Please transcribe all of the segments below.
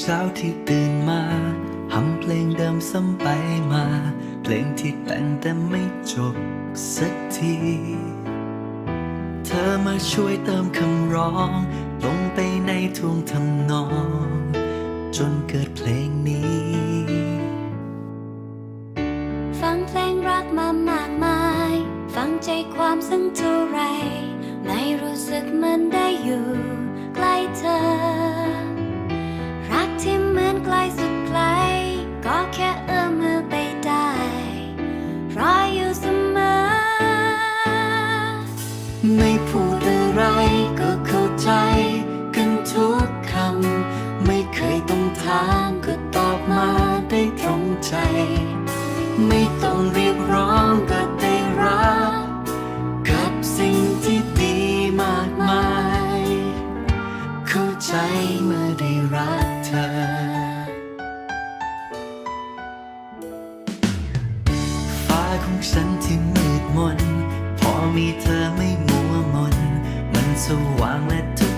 เช้าที่ตื่นมาหำเพลงเดิมซ้ำไปมา เพลงที่แต่งแต่ไม่จบสักที เธอมาช่วยเติมคำร้อง ลงไปในท่วงทำนอง จนเกิดเพลงนี้ ฟังเพลงรักมามากมาย ฟังใจความสักเท่าไร ไม่รู้สึกมือนได้อยู่ ใกล้เธอ ที่เหมือนไกลสุดไกล ก็แค่เอื้อมมือไปได้รออยู่เสมอ ไม่พูดอะไรก็เข้าใจกันทุกคำ ไม่เคยต้องถามก็ตอบมาได้ตรงใจ ไม่ต้องเรียกร้องก็ ของฉันที่มืดมน พอมีเธอไม่มัวมน มันสว่างและทุก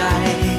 ใจ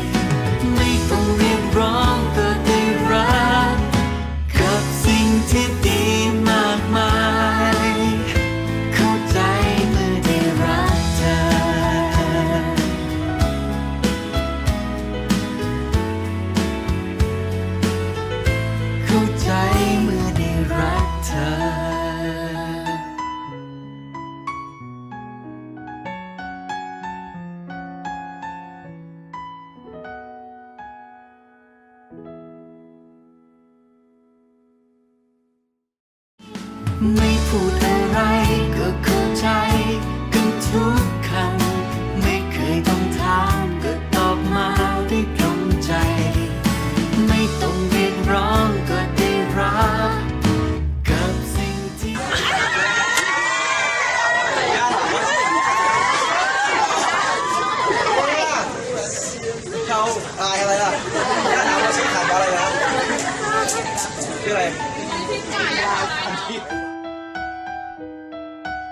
ไม่พูดอะไรก็เข้าใจกันทุกคำไม่เคยต้องถามก็ตอบมาได้ตรงใจ ไม่ต้องเรียกร้องก็ได้รับกับสิ่งที่เขาอายอะไรล่ะย่าถามว่าชื่อขายว่าอะไรนะชื่ออะไร